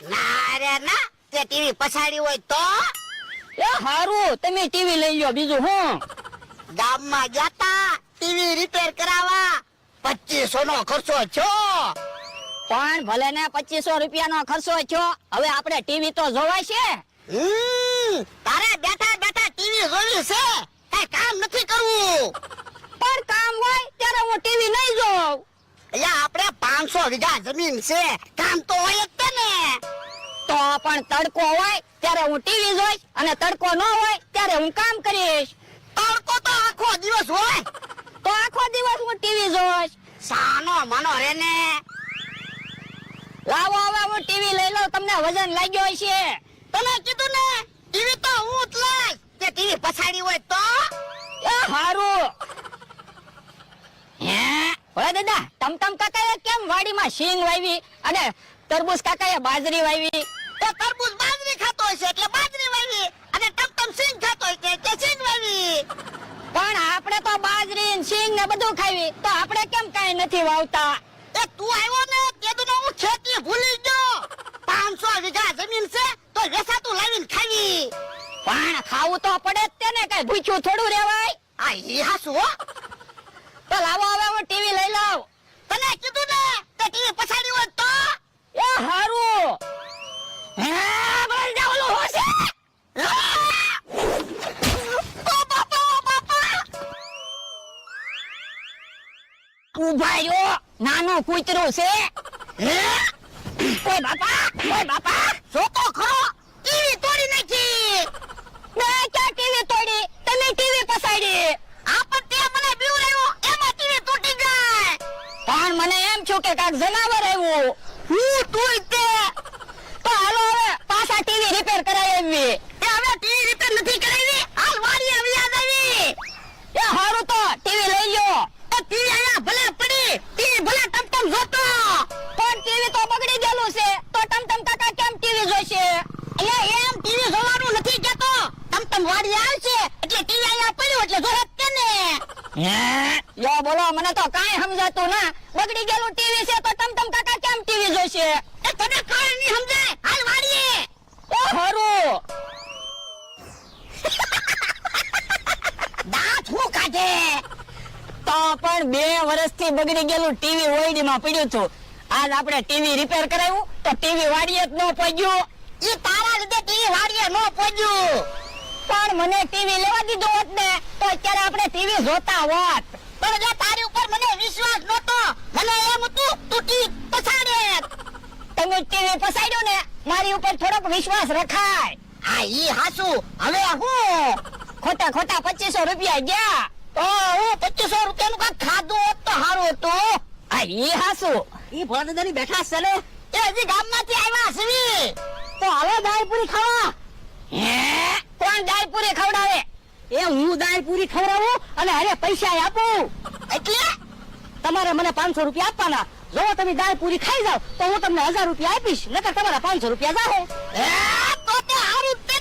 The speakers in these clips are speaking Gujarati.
ના રે ના તે ટીવી પછાડી હોય તો? એ હારું તમે ટીવી લઈ લો બીજું હું? ગામમાં જતા ટીવી રિપેર કરાવવા. પચીસો નો ખર્ચો છો પણ ભલે ને પચીસો રૂપિયાનો ખર્ચો થયો હવે આપણે ટીવી તો જોવાય છે. તારે બેઠા બેઠા ટીવી જોવી છે. કઈ કામ નથી કરવું. પણ કામ હોય ત્યારે હું ટીવી નહીં જોઉં. અહીંયા આપણે પાંચસો વીઘા જમીન છે. કામ તો હોય જ. તે ને તો પણ તડકો હોય ત્યારે હું ટીવી જોઈશ અને તડકો ન હોય ત્યારે હું કામ કરીશ. તડકો તો આખો દિવસ હોય. તો આખો દિવસ હું ટીવી જોઈશ. સાનો મનો રે ને. લાવો હવે હું ટીવી લઈ લઉં તમને વજન લાગ્યો હશે. તને કીધું ને ટીવી તો હું જ લઈશ. કે ટીવી પછાડી હોય તો? એ હારું. હે? ઓય દાદા ટમટમ કાકાએ કેમ વાડીમાં શીંગ વાવી અને તરબૂચ કાકાએ બાજરી વાવી. તો તરબૂચ બાજરી ખાતો હશે એટલે બાજરી વાવી અને ટમટમ સિંગ ખાતો હશે કે સિંગ વાવી. પણ આપણે તો બાજરી શીંગ ને બધું ખાવી. તો આપણે કેમ કાઈ નથી વાવતા? એ તું આવ્યો ને તે તો હું ખેતી ભૂલી ગયો. પાંચસો વીઘા જમીન છે તો વેસાતું લાવીને ખાવી. પણ ખાવું તો પડે જ તેને કઈ ભૂખ્યું થોડું રેવાય આ ઈ હાસુ હો. તો લાવો હવે હું ટીવી લઈ લાવ તને કીધું ને તે ટીવી પછાડી ઊભા નાનું કૂતરું છે? કોઈ બાપા, ઓય બાપા, જોતો ખરો? ટીવી તોડી નાખી. બે ક્યાં ટીવી તોડી? તમે ટીવી પસાડી. આ તે મને બીવડાવ્યો એમાં ટીવી તૂટી ગઈ પણ મને એમ છું કે કાક જનાવર આવ્યું. હું તું તે. તો હાલો હવે પાછા ટીવી રિપેર કરાવી આવી હવે ટીવી યો બોલો, મને તો કાંઈ સમજાતું ના. બગડી ગયેલું ટીવી છે તો ટમટમ કાકા કેમ ટીવી જોશે? એ તને કાંઈ નહીં સમજાય હાલ વાડીએ. ઓ, હારું. દાંત હું કાઢે? તો પણ બે વર્ષથી બગડી ગયેલું ટીવી ઓઈડીમાં પડ્યું હતું આજ આપણે ટીવી રિપેર કરાવ્યું તો ટીવી વાડીએ જ ન પહોંચ્યું. ઈ તારા લીધે ટીવી વાડીએ નો પહોંચ્યું. પણ મને ટીવી લેવા દીધો હોત ને તો અત્યારે આપણે ટીવી જોતા હોત. પણ જો તારી ઉપર મને વિશ્વાસ નહોતો મને એમ હતું તું ટીવી પછાડે તમે ટીવી પછાડ્યો ને મારી ઉપર થોડોક વિશ્વાસ રખાય. હા ઈ હાસુ હવે હું? ખોટા ખોટા પચીસો રૂપિયા ગયા. તો હું પચીસો રૂપિયાનું કાંઈક ખાધું હોત તો સારું હતું. હા ઈ હાસુ ઈ ભોળાદાદાની બેઠા છે ને? એ હજી ગામમાંથી આવ્યા છે તો હવે દાળ પૂરી ખાવા. હે? દાળ પૂરી ખવડાવે. એ હું દાળ પૂરી ખવડાવું અને અરે પૈસા આપું. એટલે તમારે મને પાંચસો રૂપિયા આપવાના. જો તમે દાળ પૂરી ખાઈ જાવ તો હું તમને હજાર રૂપિયા આપીશ. નકર તમારા પાંચસો રૂપિયા જાહે. તો તો હારું જ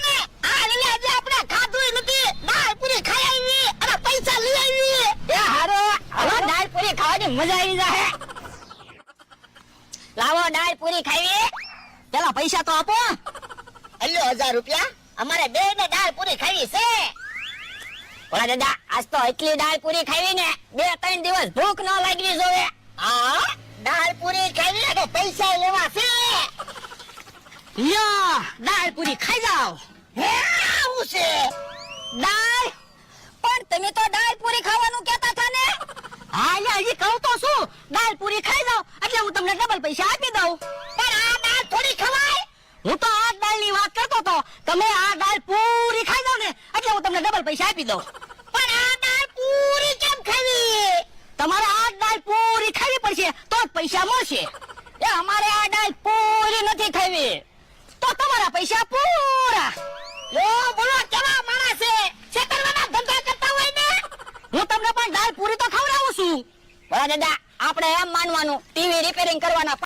આ લીલે આજે આપણે ખાધું નથી. દાળ પૂરી ખાઈ આવી અને પૈસા લઈ આવી એ હારો હવે દાળ પૂરી ખાવાની મજા આવી જાહે. લાવો દાળ પૂરી ખાવી પેલા પૈસા તો આપો. અલ્યો હજાર રૂપિયા? અમારે બે ને દાળ પૂરી ખાવી છે. ઓલા દાદા, આજ તો એટલી દાળ પૂરી ખાવી ને બે ત્રણ દિવસ ભૂખ ન લાગવી જોવે હા? દાળ પૂરી ખાવી અને પૈસા લેવા છે. લ્યો, દાળ પૂરી ખાઈ જાવ હે, આવું છે? દાળ? પણ તમે તો દાળ પૂરી ખાવાનું કહેતા હતા ને? હા, લ્યો હજી કહું તો શું? દાળ પૂરી ખાઈ જાવ એટલે હું તમને ડબલ પૈસા આપી દઉં. પણ આ દાળ થોડી ખવાય. હું તો આ દાળની વાત કરતો તો તમે આ દાળ પૂરી ખાઈ જાવ ને, એટલે હું તમને ડબલ પૈસા આપી દઉં. પણ આ દાળ પૂરી કેમ ખાવી? તમારે આ દાળ પૂરી ખાવી પડશે, તો જ પૈસા મળશે. એ અમારે આ દાળ પૂરી નથી ખાવી. તો તમારા પૈસા પૂરા. લો બોલો, કેવા માણસ છે? છેતરવાના ધંધા કરતા હોય ને? હું તમને પણ દાળ પૂરી તો ખવડાવું છું. બરા દાદા, આપણે એમ માનવાનું, ટીવી રિપેરિંગ કરવાના